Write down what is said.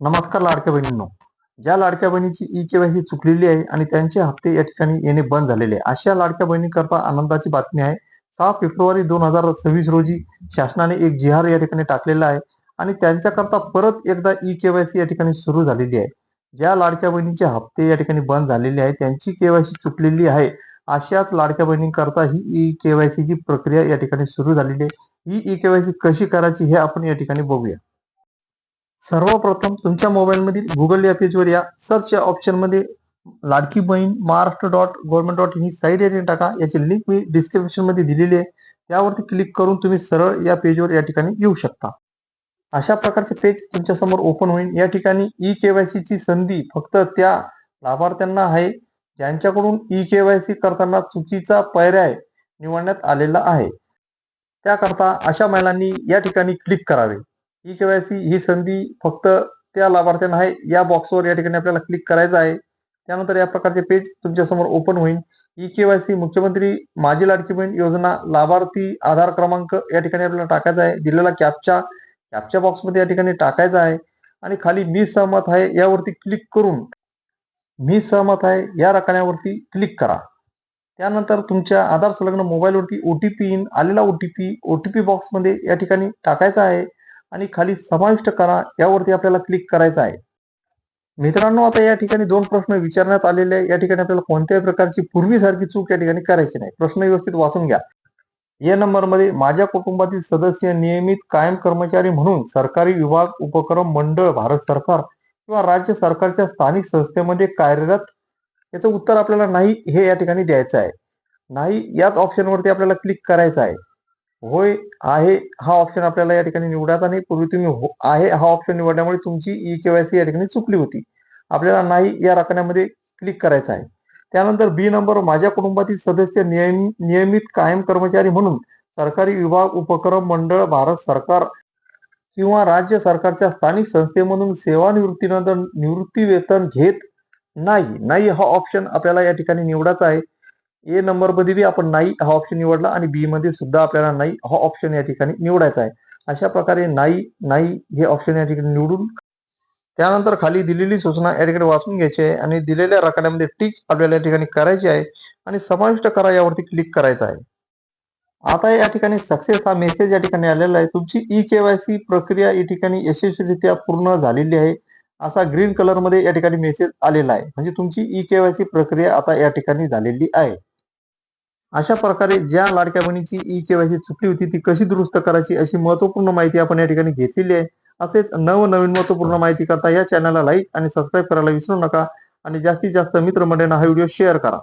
नमस्कार लाडक्या बहिणींनो. ज्या लाडक्या बहिणीची ई केवायसी चुकलेली आहे आणि त्यांचे हप्ते या ठिकाणी येणे बंद झालेले आहे. अशा लाडक्या बहिणीकरता आनंदाची बातमी आहे. सहा फेब्रुवारी दोन हजार सव्वीस रोजी शासनाने एक जिहार या ठिकाणी टाकलेला आहे आणि त्यांच्याकरता परत एकदा ई केवायसी या ठिकाणी सुरू झालेली आहे. ज्या लाडक्या बहिणीचे हप्ते या ठिकाणी बंद झालेले आहे त्यांची केवायसी चुकलेली आहे अशाच लाडक्या बहिणींकरता ही ई केवायसीची प्रक्रिया या ठिकाणी सुरू झालेली आहे. ही ई केवायसी कशी करायची हे आपण या ठिकाणी बघूया. सर्वप्रथम तुमच्या मोबाईलमधील गुगल या पेजवर या सर्च या ऑप्शनमध्ये Ladki Bahin Maharashtra dot government dot ही साईट या टाका. याची लिंक मी डिस्क्रिप्शनमध्ये दिलेली आहे. त्यावरती क्लिक करून तुम्ही सरळ या पेजवर या ठिकाणी येऊ शकता. अशा प्रकारचे पेज तुमच्यासमोर ओपन होईल. या ठिकाणी ई केवायसी ची संधी फक्त त्या लाभार्थ्यांना आहे. ज्यांच्याकडून ई केवायसी करताना चुकीचा पर्याय निवडण्यात आलेला आहे. त्याकरता अशा महिलांनी या ठिकाणी क्लिक करावे. ई केवायसी ही संधी फक्त त्या लाभार्थ्यांना आहे. या बॉक्सवर या ठिकाणी आपल्याला क्लिक करायचं आहे. त्यानंतर या प्रकारचे पेज तुमच्यासमोर ओपन होईल. ई केवायसी मुख्यमंत्री माझी लाडकी बहीण योजना लाभार्थी आधार क्रमांक या ठिकाणी आपल्याला टाकायचा आहे. दिलेला कॅपच्या कॅपच्या बॉक्समध्ये या ठिकाणी टाकायचा आहे. आणि खाली मी सहमत आहे यावरती क्लिक करून मी सहमत आहे या रकान्यावरती क्लिक करा. त्यानंतर तुमच्या आधार संलग्न मोबाईलवरती ओटीपी येईन आलेला ओटीपी ओटीपी बॉक्समध्ये या ठिकाणी टाकायचा आहे. आणि खाली समाविष्ट करा यावरती आपल्याला क्लिक करायचं आहे. मित्रांनो आता या ठिकाणी दोन प्रश्न विचारण्यात आलेले आहे या ठिकाणी आपल्याला कोणत्याही प्रकारची पूर्वीसारखी चूक या ठिकाणी करायची नाही. प्रश्न व्यवस्थित वाचून घ्या. या नंबरमध्ये माझ्या कुटुंबातील सदस्य नियमित कायम कर्मचारी म्हणून सरकारी विभाग उपक्रम मंडळ भारत सरकार किंवा राज्य सरकारच्या स्थानिक संस्थेमध्ये कार्यरत याचं उत्तर आपल्याला नाही हे या ठिकाणी द्यायचं आहे. नाही याच ऑप्शनवरती आपल्याला क्लिक करायचं आहे. होय आहे हा ऑप्शन आपल्याला या ठिकाणी निवडायचा नाही. पूर्वी तुम्ही हो- आहे हा ऑप्शन निवडल्यामुळे तुमची ई केवायसी या ठिकाणी चुकली होती. आपल्याला नाही या रकान्यामध्ये क्लिक करायचं आहे. त्यानंतर बी नंबर माझ्या कुटुंबातील सदस्य नियम नियमित कायम कर्मचारी म्हणून सरकारी विभाग उपक्रम मंडळ भारत सरकार किंवा राज्य सरकारच्या स्थानिक संस्थेमधून सेवानिवृत्तीनंतर निवृत्ती वेतन घेत नाही. नाही हा ऑप्शन आपल्याला या ठिकाणी निवडायचा आहे. ए नंबरमध्ये बी आपण नाही हा ऑप्शन निवडला आणि बी मध्ये सुद्धा आपल्याला नाही हा ऑप्शन या ठिकाणी निवडायचा आहे. अशा प्रकारे नाही नाही हे ऑप्शन या ठिकाणी निवडून त्यानंतर खाली दिलेली सूचना या ठिकाणी वाचून घ्यायची आहे आणि दिलेल्या रकान्यामध्ये टिक आपल्याला या ठिकाणी करायची आहे आणि समाविष्ट करा यावरती क्लिक करायचं आहे. आता या ठिकाणी सक्सेस हा मेसेज या ठिकाणी आलेला आहे. तुमची ई केवायसी प्रक्रिया या ठिकाणी यशस्वीरित्या पूर्ण झालेली आहे. असा ग्रीन कलरमध्ये या ठिकाणी मेसेज आलेला आहे. म्हणजे तुमची ई केवायसी प्रक्रिया आता या ठिकाणी झालेली आहे. अशा प्रकारे ज्या लाडक्या बहिणीची ई केवायसी चुकली होती ती कशी दुरुस्त करायची अशी महत्त्वपूर्ण माहिती आपण या ठिकाणी घेतलेली आहे. असेच नवनवीन महत्त्वपूर्ण माहिती करता या चॅनलला लाईक आणि सबस्क्राईब करायला विसरू नका. आणि जास्तीत जास्त मित्रमंडळींना हा व्हिडिओ शेअर करा.